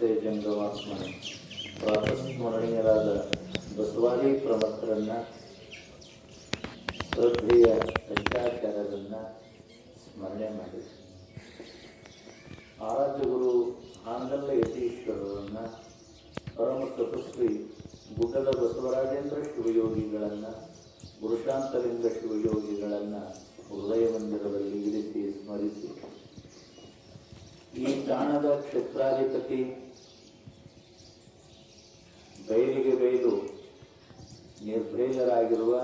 ನಮಸ್ತೆ ಜಂಗಮಾತ್ಮನೆ ಪ್ರಾತಸ್ಮರಣೀಯರಾದ ಬಸವಾದಿ ಪ್ರಮುಖರನ್ನ ಶ್ರದ್ಧೆಯ ಪಂಚಾಚಾರ್ಯರನ್ನ ಸ್ಮರಣೆ ಮಾಡಿ. ಆರಾಧ್ಯ ಗುರು ಆಂಗಲ್ಯ ಯತೀಶ್ವರರನ್ನ, ಪರಮ ತಪಸ್ವಿ ಗುಡ್ಡದ ಬಸವರಾಜೇಂದ್ರ ಶಿವಯೋಗಿಗಳನ್ನ, ಪುರುಷಾಂತಲಿಂಗ ಶಿವಯೋಗಿಗಳನ್ನ ಹೃದಯ ಮಂದಿರದಲ್ಲಿ ಇರಿಸಿ ಸ್ಮರಿಸಿ. ಈ ತಾಣದ ಕ್ಷೇತ್ರಾಧಿಪತಿ ಬಯಲಿಗೆ ಬಯಲು ನಿರ್ಭಯರಾಗಿರುವ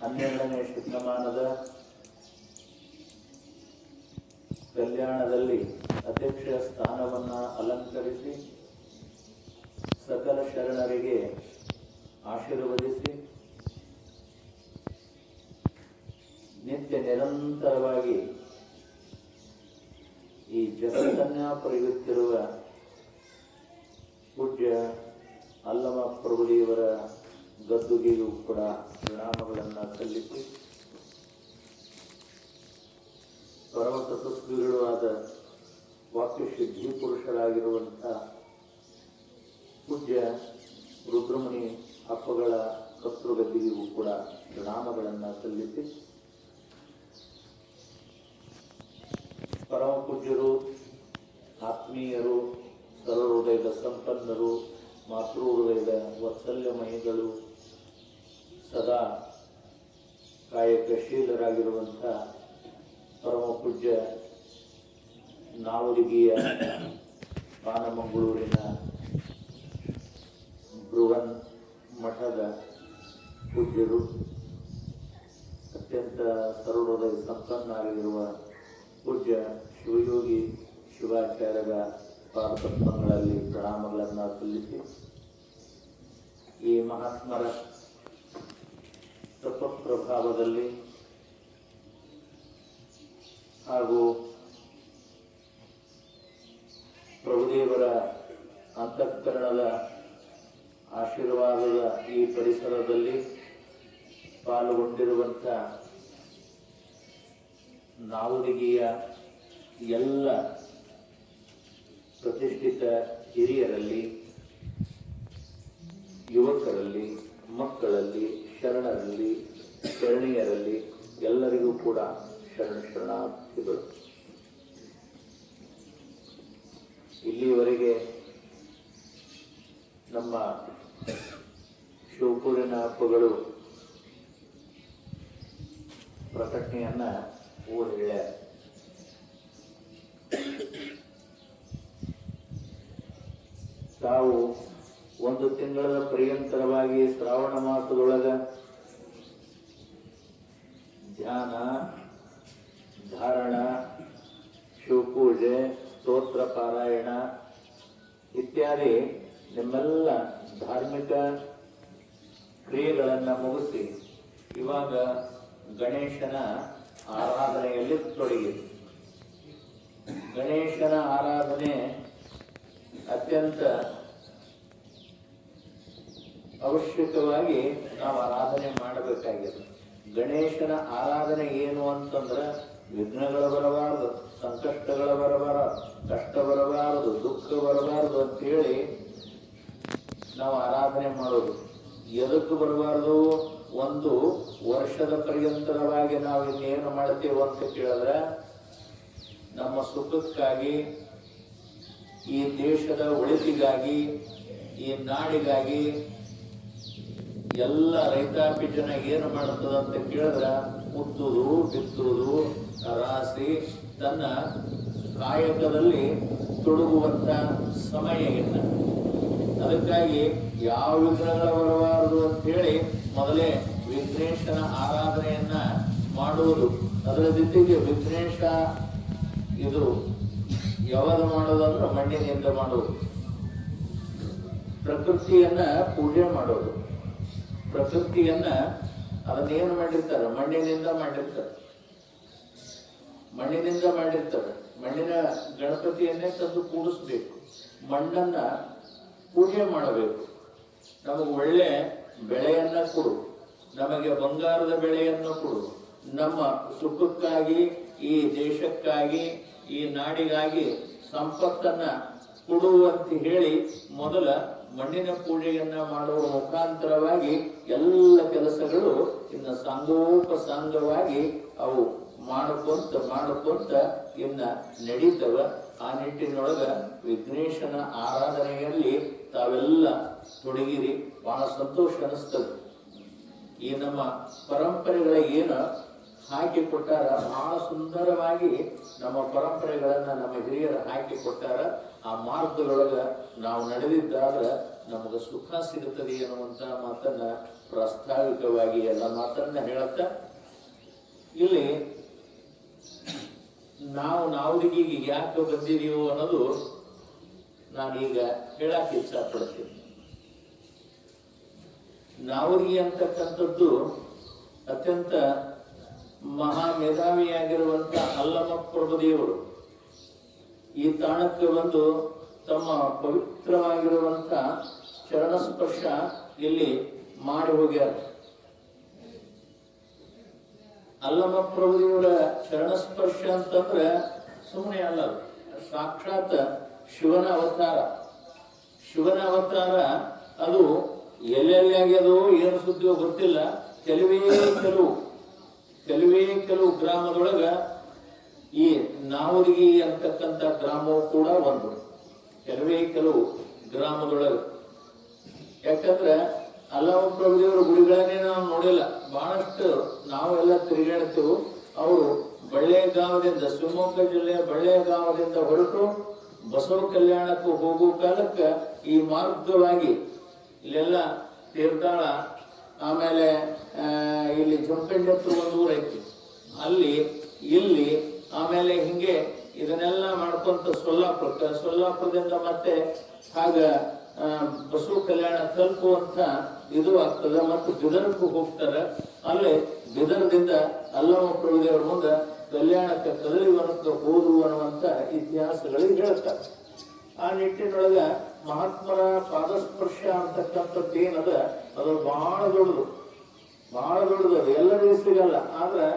ಹನ್ನೆರಡನೇ ಶತಮಾನದ ಕಲ್ಯಾಣದಲ್ಲಿ ಅಧ್ಯಕ್ಷ ಸ್ಥಾನವನ್ನ ಅಲಂಕರಿಸಿ ಸಕಲ ಶರಣರಿಗೆ ಆಶೀರ್ವದಿಸಿ ನಿತ್ಯ ನಿರಂತರವಾಗಿ ಜಗತ್ತನ್ನ ಪಡೆಯುತ್ತಿರುವ ಪೂಜ್ಯ ಅಲ್ಲಮ ಪ್ರಭುದೇವರ ಗದ್ದುಗೆಯೂ ಕೂಡ ಪ್ರಣಾಮಗಳನ್ನು ಸಲ್ಲಿಸಿ ಪರಮ ತಪಸ್ವಿಗಳು ವಾಕ್ಯ ಶುದ್ಧಿ ಪುರುಷರಾಗಿರುವಂತಹ ಪೂಜ್ಯ ರುದ್ರಮುನಿ ಅಪ್ಪಗಳ ಕರ್ತೃಗದ್ದಿಗೂ ಕೂಡ ಪ್ರಣಾಮಗಳನ್ನು ಸಲ್ಲಿಸಿ ಪರಮ ಪೂಜ್ಯರು ಆತ್ಮೀಯರು ಹೃದಯದ ಸಂಪನ್ನರು ಮಾತೃ ಹೃದಯದ ವಾತ್ಸಲ್ಯಮಯಿಗಳು, ಸದಾ ಕಾಯಕಶೀಲರಾಗಿರುವಂಥ ಪರಮ ಪೂಜ್ಯ ನಾವರಿಗೆಯ ಪಾನಮಂಗಳೂರಿನ ಬೃಹನ್ ಮಠದ ಪೂಜ್ಯರು, ಅತ್ಯಂತ ಸರ್ವಹೃದಯ ಸಂಪನ್ನಾಗಿರುವ ಪೂಜ್ಯ ಶಿವಯೋಗಿ ಶಿವಾಚಾರ್ಯರ ಪಾದಪದ್ಮಗಳಲ್ಲಿ ಪ್ರಣಾಮಗಳನ್ನು ಸಲ್ಲಿಸಿ ಈ ಮಹಾತ್ಮರ ತಪಪ್ರಭಾವದಲ್ಲಿ ಹಾಗೂ ಪ್ರಭುದೇವರ ಅಂತಃಕರಣದ ಆಶೀರ್ವಾದದ ಈ ಪರಿಸರದಲ್ಲಿ ಪಾಲ್ಗೊಂಡಿರುವಂಥ ನಾವುದಿಗಿಯ ಎಲ್ಲ ಪ್ರತಿಷ್ಠಿತ ಹಿರಿಯರಲ್ಲಿ ಯುವಕರಲ್ಲಿ ಮಕ್ಕಳಲ್ಲಿ ಶರಣರಲ್ಲಿ ಶರಣೀಯರಲ್ಲಿ ಎಲ್ಲರಿಗೂ ಕೂಡ ಶರಣ ಶರಣಾರ್ಥಿಗಳು ಇಲ್ಲಿಯವರೆಗೆ ನಮ್ಮ ಶಿವಪುರಿನ ಹಬ್ಬಗಳು ಪ್ರಕಟಣೆಯನ್ನ ಊರು ಹೇಳ್ಯಾರ ತಾವು ಒಂದು ತಿಂಗಳ ಪರ್ಯಂತರವಾಗಿ ಶ್ರಾವಣ ಮಾಸದೊಳಗ ಧ್ಯಾನ, ಧಾರಣ, ಶಿವಪೂಜೆ, ಸ್ತೋತ್ರ ಪಾರಾಯಣ ಇತ್ಯಾದಿ ನಿಮ್ಮೆಲ್ಲ ಧಾರ್ಮಿಕ ಕ್ರಿಯೆಗಳನ್ನು ಮುಗಿಸಿ ಇವಾಗ ಗಣೇಶನ ಆರಾಧನೆಯಲ್ಲಿ ತೊಡಗಿದೆ ಗಣೇಶನ ಆರಾಧನೆ ಅತ್ಯಂತ ಅವಶ್ಯಕವಾಗಿ ನಾವು ಆರಾಧನೆ ಮಾಡಬೇಕಾಗಿದೆ. ಗಣೇಶನ ಆರಾಧನೆ ಏನು ಅಂತಂದ್ರೆ ವಿಘ್ನಗಳು ಬರಬಾರದು, ಸಂಕಷ್ಟಗಳು ಬರಬಾರದು, ಕಷ್ಟ ಬರಬಾರದು, ದುಃಖ ಬರಬಾರದು ಅಂತೇಳಿ ನಾವು ಆರಾಧನೆ ಮಾಡೋದು. ಎದಕ್ಕೂ ಬರಬಾರದು? ಒಂದು ವರ್ಷದ ಪರ್ಯಂತರವಾಗಿ ನಾವು ಇನ್ನೇನು ಮಾಡ್ತೇವೆ ಅಂತ ಕೇಳಿದ್ರೆ ನಮ್ಮ ಸುಖಕ್ಕಾಗಿ, ಈ ದೇಶದ ಒಳಿತಿಗಾಗಿ, ಈ ನಾಡಿಗಾಗಿ ಎಲ್ಲ ರೈತಾಪಿ ಜನ ಏನು ಮಾಡುತ್ತದೆ ಅಂತ ಕೇಳಿದ್ರೆ ಮುತ್ತುದು ಬಿತ್ತುವುದು ರಾಸಿ ತನ್ನ ಕಾಯಕದಲ್ಲಿ ತೊಡಗುವಂತ ಸಮಯ ಇಲ್ಲ. ಅದಕ್ಕಾಗಿ ಯಾವ ವಿಘ್ನಗಳು ಬರಬಾರದು ಅಂತ ಹೇಳಿ ಮೊದಲೇ ವಿಘ್ನೇಶನ ಆರಾಧನೆಯನ್ನ ಮಾಡುವುದು. ಅದರ ಜೊತೆಗೆ ವಿಘ್ನೇಶ ಇದು ಯಾವಾಗ ಮಾಡೋದು ಅಂದ್ರೆ ಮಣ್ಣಿನಿಂದ ಮಾಡೋದು ಪ್ರಕೃತಿಯನ್ನ ಪೂಜೆ ಮಾಡೋದು ಪ್ರಕೃತಿಯನ್ನ ಅದನ್ನೇನು ಮಾಡಿರ್ತಾರೆ, ಮಣ್ಣಿನಿಂದ ಮಾಡಿರ್ತಾರೆ. ಮಣ್ಣಿನಿಂದ ಮಾಡಿರ್ತಾರೆ. ಮಣ್ಣಿನ ಗಣಪತಿಯನ್ನೇ ತಂದು ಕೂಡಿಸ್ಬೇಕು. ಮಣ್ಣನ್ನ ಪೂಜೆ ಮಾಡಬೇಕು. ನಮಗೆ ಒಳ್ಳೆ ಬೆಳೆಯನ್ನ ಕೊಡು. ನಮಗೆ ಬಂಗಾರದ ಬೆಳೆಯನ್ನ ಕೊಡು. ನಮ್ಮ ಸುಖಕ್ಕಾಗಿ, ಈ ದೇಶಕ್ಕಾಗಿ, ಈ ನಾಡಿಗಾಗಿ ಸಂಪತ್ತನ್ನ ಕೊಡುವಂತ ಹೇಳಿ ಮೊದಲ ಮಣ್ಣಿನ ಪೂಜೆಯನ್ನ ಮಾಡುವ ಮುಖಾಂತರವಾಗಿ ಎಲ್ಲ ಕೆಲಸಗಳು ಇನ್ನು ಸಾಂಗೋಪಸಾಂಗವಾಗಿ ಅವು ಮಾಡ್ಕೊಂತ ಮಾಡ್ಕೊಂತ ಇನ್ನ ನಡೀತವ. ಆ ನಿಟ್ಟಿನೊಳಗ ವಿಘ್ನೇಶನ ಆರಾಧನೆಯಲ್ಲಿ ತಾವೆಲ್ಲ ತೊಡಗಿರಿ, ಬಹಳ ಸಂತೋಷ ಅನಿಸ್ತದೆ. ಈ ನಮ್ಮ ಪರಂಪರೆಗಳ ಏನು ಹಾಕಿಕೊಟ್ಟಾರ ಬಹಳ ಸುಂದರವಾಗಿ ನಮ್ಮ ಪರಂಪರೆಗಳನ್ನ ನಮ್ಮ ಹಿರಿಯರು ಹಾಕಿ ಕೊಟ್ಟಾರ. ಆ ಮಾರ್ಗದೊಳಗ ನಾವು ನಡೆದಿದ್ದಾದ್ರೆ ನಮಗೆ ಸುಖ ಸಿಗುತ್ತದೆ ಅನ್ನುವಂತ ಮಾತನ್ನ ಪ್ರಾಸ್ತಾವಿಕವಾಗಿ ಎಲ್ಲ ಮಾತನ್ನ ಹೇಳುತ್ತ. ಇಲ್ಲಿ ನಾವು ನಾವುಡಿಗೆ ಯಾಕೆ ಬಂದಿದೀವೋ ಅನ್ನೋದು ನಾನೀಗ ಹೇಳಕ್ಕೆ ಇಚ್ಛಾ ಪಡ್ತೀನಿ ನಾವರಿಗೆ ಅಂತಕ್ಕಂಥದ್ದು ಅತ್ಯಂತ ಮಹಾ ಮೇಧಾವಿಯಾಗಿರುವಂತ ಅಲ್ಲಮ್ಮ ಪ್ರಭುದೇವರು. ಈ ತಾಣಕ್ಕೆ ಬಂದು ತಮ್ಮ ಪವಿತ್ರವಾಗಿರುವಂತ ಚರಣ ಸ್ಪರ್ಶ ಇಲ್ಲಿ ಮಾಡಿ ಹೋಗ್ಯಾರ. ಅಲ್ಲಮ್ಮ ಪ್ರಭುದೇವರ ಚರಣ ಸ್ಪರ್ಶ ಅಂತಂದ್ರೆ ಸುಮ್ಮನೆ ಅಲ್ಲ ಸಾಕ್ಷಾತ್ ಶಿವನ ಅವತಾರ. ಶಿವನ ಅವತಾರ ಅದು ಎಲ್ಲೆಲ್ಲಿ ಆಗ್ಯದೋ ಏನು ಸುದ್ದಿಯೋ ಗೊತ್ತಿಲ್ಲ. ಕೆಲವೇ ಕೆಲವು ಕೆಲವೇ ಕೆಲವು ಗ್ರಾಮದೊಳಗ ಈ ನಾವರಿಗೆ ಅಂತಕ್ಕಂಥ ಗ್ರಾಮವು ಕೂಡ ಒಂದು. ಕೆಲವೇ ಕೆಲವು ಗ್ರಾಮದೊಳಗೆ ಯಾಕಂದ್ರೆ ಅಲ್ಲವ ಪ್ರಭುದೇವರ ಗುಡಿಗಳನ್ನೇ ನಾವು ನೋಡಿಲ್ಲ. ಬಹಳಷ್ಟು ನಾವೆಲ್ಲ ತಿರುಗಾಡ್ತೇವೆ. ಅವರು ಬಳ್ಳೆಗಾವದಿಂದ, ಶಿವಮೊಗ್ಗ ಜಿಲ್ಲೆಯ ಬಳ್ಳೆಗಾವದಿಂದ ಹೊರಟು ಬಸವ ಕಲ್ಯಾಣಕ್ಕೂ ಹೋಗುವ ಕಾಲಕ್ಕೆ ಈ ಮಾರ್ಗವಾಗಿ ಇಲ್ಲೆಲ್ಲ ತೀರ್ಥಾಳ, ಆಮೇಲೆ ಇಲ್ಲಿ ಜಂಪೆಂಡತ್ತು ಒಂದು ಊರೈತಿ. ಅಲ್ಲಿ, ಇಲ್ಲಿ ಆಮೇಲೆ ಹಿಂಗೆ ಇದನ್ನೆಲ್ಲ ಮಾಡ್ಕೊಂತ ಸೊಲ್ಲಾಪುರಕ್ಕೆ ಸೊಲ್ಲಾಪುರದಿಂದ ಮತ್ತೆ ಆಗ ಬಸವ ಕಲ್ಯಾಣ ತಲುಪುವಂತ ಇದು ಆಗ್ತದೆ ಮತ್ತು ಬಿದರಕ್ಕೂ ಹೋಗ್ತಾರ. ಅಲ್ಲಿ ಬಿದರದಿಂದ ಅಲ್ಲಮ್ಮ ಪ್ರಭುದೇವರ ಮುಂದೆ ಕಲ್ಯಾಣಕ್ಕೆ ಕದಲಿವನಕ್ಕೆ ಹೋದ್ರು ಅನ್ನುವಂತ ಇತಿಹಾಸಗಳಿಗೆ ಹೇಳ್ತಾರೆ. ಆ ನಿಟ್ಟಿನೊಳಗ ಮಹಾತ್ಮರ ಪಾದಸ್ಪರ್ಶ ಅಂತಕ್ಕಂಥದ್ದು ಏನದ? ಅದು ಬಹಳ ದೊಡ್ಡದು. ಬಹಳ ದೊಡ್ಡದು ಎಲ್ಲರಿಗೂ ಸಿಗಲ್ಲ. ಆದ್ರೆ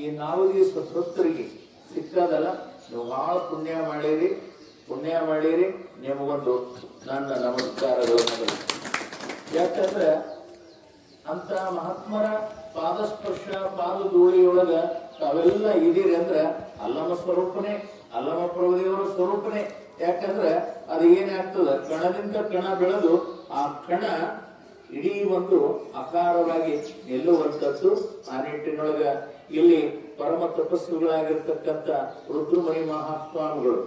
ಈ ನಾವಗಿ ಸ್ವತಂತ್ರಿಗೆ ಸಿಕ್ಕದಲ್ಲ, ನೀವು ಬಹಳ ಪುಣ್ಯ ಮಾಡಿರಿ ಪುಣ್ಯ ಮಾಡಿರಿ, ನಿಮಗೊಂದು ನನ್ನ ನಮಸ್ಕಾರಗಳು. ಯಾಕಂದ್ರೆ ಅಂತ ಮಹಾತ್ಮರ ಪಾದಸ್ಪರ್ಶ, ಪಾದ ಧೂಳಿಯೊಳಗ ತಾವೆಲ್ಲ ಇದೀರಿ ಅಂದ್ರೆ ಅಲ್ಲಮ ಸ್ವರೂಪನೇ, ಅಲ್ಲಮ ಪ್ರಭುದೇವರ ಸ್ವರೂಪನೇ ಯಾಕಂದ್ರೆ ಅದು ಏನಾಗ್ತದ ಕಣದಿಂದ ಕಣ ಬೆಳೆದು ಆ ಕಣ ಇಡೀ ಒಂದು ಆಕಾರವಾಗಿ ನಿಲ್ಲುವಂಥದ್ದು ಆ ನಿಟ್ಟಿನೊಳಗ ಇಲ್ಲಿ ಪರಮ ತಪಸ್ವಿಗಳಾಗಿರ್ತಕ್ಕಂಥ ರುದ್ರಮುನಿ ಮಹಾಸ್ವಾಮಿಗಳು.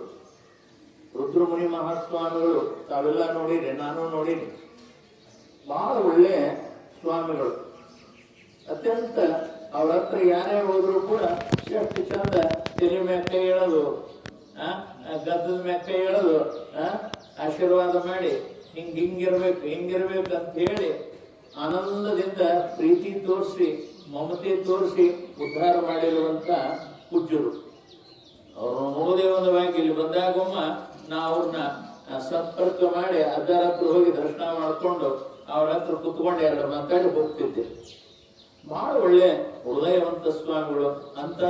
ರುದ್ರಮುನಿ ಮಹಾಸ್ವಾಮಿಗಳು, ತಾವೆಲ್ಲ ನೋಡಿರಿ, ನಾನು ನೋಡಿನಿ. ಬಹಳ ಒಳ್ಳೆ ಸ್ವಾಮಿಗಳು. ಅತ್ಯಂತ ಅವ್ರ ಹತ್ರ ಯಾರೇ ಹೋದ್ರು ಕೂಡ ಎಷ್ಟು ಚಂದ ತಲೆ ಮ್ಯಾಕೆ ಹೇಳೋದು ಗದ್ದದ ಮ್ಯಾಗ ಕೈ ಹೇಳೋದು ಆಶೀರ್ವಾದ ಮಾಡಿ, ಹಿಂಗ್ ಹಿಂಗಿರ್ಬೇಕು ಹಿಂಗಿರ್ಬೇಕು ಅಂತ ಹೇಳಿ ಆನಂದದಿಂದ ಪ್ರೀತಿ ತೋರಿಸಿ ಮಮತೆ ತೋರಿಸಿ ಉದ್ಧಾರ ಮಾಡಿರುವಂತ ಪೂಜ್ಯರು ಅವರು ಬ್ಯಾಂಕ್ ಇಲ್ಲಿ ಬಂದಾಗೊಮ್ಮ ನಾ ಅವ್ರನ್ನ ಸಂಪರ್ಕ ಮಾಡಿ ಅದರ ಹತ್ರ ಹೋಗಿ ದರ್ಶನ ಮಾಡಿಕೊಂಡು ಅವ್ರ ಹತ್ರ ಕುತ್ಕೊಂಡು ಎರಡು ಮಾತಾಡಿ ಹೋಗ್ತಿದ್ದೆ. ಬಹಳ ಒಳ್ಳೆ ಹೃದಯವಂತ ಸ್ವಾಮಿಗಳು ಅಂತ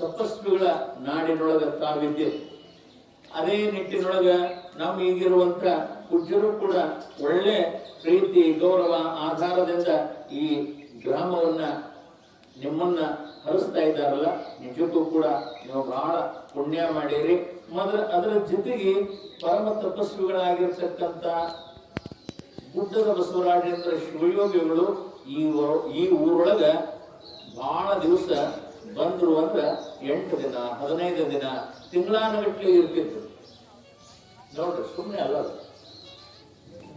ತಪಸ್ವಿಗಳ ನಾಡಿನೊಳಗ ತಾವಿದ್ದೆ ಅದೇ ನಿಟ್ಟಿನೊಳಗ ನಮ್ಮ ಈಗಿರುವಂತ ಪೂಜ್ಯರು ಕೂಡ ಒಳ್ಳೆ ಪ್ರೀತಿ, ಗೌರವ, ಆಧಾರದಿಂದ ಈ ಗ್ರಾಮವನ್ನ ನಿಮ್ಮನ್ನ ಹರಿಸ್ತಾ ಇದ್ದಾರಲ್ಲ ನಿಜಕ್ಕೂ ಕೂಡ ನೀವು ಬಹಳ ಪುಣ್ಯ ಮಾಡಿರಿ. ಮೊದಲ ಅದರ ಜೊತೆಗೆ ಪರಮ ತಪಸ್ವಿಗಳಾಗಿರ್ತಕ್ಕಂಥ ಗುಡ್ಡದ ಬಸವರಾಜೇಂದ್ರ ಶಿವಯೋಗಿಗಳು ಈ ಈ ಊರೊಳಗ ಬಹಳ ದಿವಸ ಬಂದ್ರು ಅಂದ್ರ ಎಂಟು ದಿನ, ಹದಿನೈದು ದಿನ, ತಿಂಗಳಾನಗಟ್ಲೆ ಇರ್ತಿತ್ತು ನೋಡ್ರಿ ಸುಮ್ಮನೆ ಅಲ್ಲ.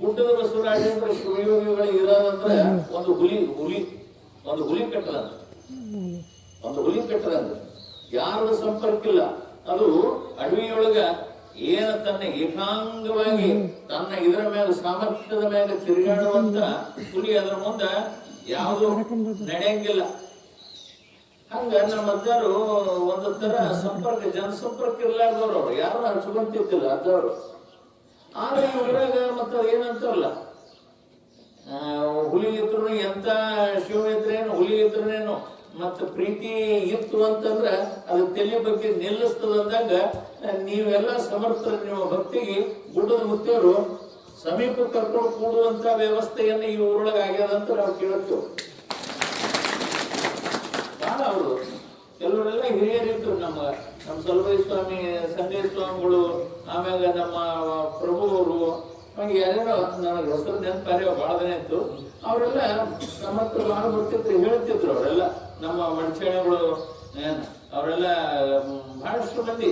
ಗುಡ್ಡದ ಬಸವರಾಜೇಂದ್ರ ಶಿವಯೋಗಿಗಳು ಇರೋದಂದ್ರೆ ಒಂದು ಹುಲಿ ಹುಲಿ, ಒಂದು ಹುಲಿ ಕಟ್ಟದಂತ ಒಂದು ಹುಲಿ ಕಟ್ಟದಂತ ಯಾರದ ಸಂಪರ್ಕ ಇಲ್ಲ ಅದು ಅಡವಿಯೊಳಗ ಏನ ತನ್ನ ಏಕಾಂಗವಾಗಿ ತನ್ನ ಇದರ ಮೇಲೆ ಸಾಮರ್ಥ್ಯದ ಮೇಲೆ ತಿರುಗಾಡುವಂತ ಹುಲಿ ಅದರ ಮುಂದೆ ಯಾವುದು ನಡೆಯಂಗಿಲ್ಲ. ಹಂಗ ನಮ್ಮ ಅಜ್ಜಾರು ಒಂದು ತರ ಸಂಪರ್ಕ ಜನಸಂಪರ್ಕ ಇರ್ಲಾರ್ದವ್ರು ಅವ್ರು. ಯಾರು ಹಚ್ಕೊಂತಿದ್ದಿಲ್ಲ ಅಜ್ಜವರು ಆದ್ರೆ ಇವ್ರಾಗ ಮತ್ತ ಏನಂತಾರಲ್ಲ ಹುಲಿ ಇದ್ರು ಎಂತ ಶಿವ ಇದ್ರೇನು, ಹುಲಿ ಇದ್ರೇನು, ಮತ್ತು ಪ್ರೀತಿ ಇತ್ತು ಅಂತಂದ್ರೆ ಅದು ತಲೆ ಬಗ್ಗೆ ನಿಲ್ಲಿಸ್ತದ ಅಂದಾಗ, ನೀವೆಲ್ಲ ಸಮರ್ಥರು, ನಿಮ್ಮ ಭಕ್ತಿಗೆ ಗುಡ್ಡದ ಮುತ್ತಿಯವರು ಸಮೀಪ ಕರ್ಕೊಂಡು ಕೂಡುವಂತ ವ್ಯವಸ್ಥೆಯನ್ನು ಈ ಊರೊಳಗೆ ಆಗ್ಯದ ಅಂತ ನಾವು ಕೇಳ್ತೇವೆ. ಬಹಳ ಅವರು. ಕೆಲವರೆಲ್ಲ ಹಿರಿಯರಿದ್ರು ನಮ್ಮ ನಮ್ಮ ಸಲಭೈ ಸ್ವಾಮಿ, ಸಂಜಯ್ ಸ್ವಾಮಿಗಳು, ಆಮ್ಯಾಗ ನಮ್ಮ ಪ್ರಭು ಅವರು ಹಂಗೆ ಯಾರ್ಯಾರೋ ನನಗೆ ಹೆಸರು ಕಾರ್ಯ ಬಹಳ ದಿನ ಇತ್ತು ಅವರೆಲ್ಲ ನಮ್ಮ ಹತ್ರ ಬಹಳ ಬರ್ತಿತ್ತು ಹೇಳ್ತಿದ್ರು ಅವರೆಲ್ಲ. ನಮ್ಮ ಏನ್, ಅವರೆಲ್ಲ ಬಹಳಷ್ಟು ಮಂದಿ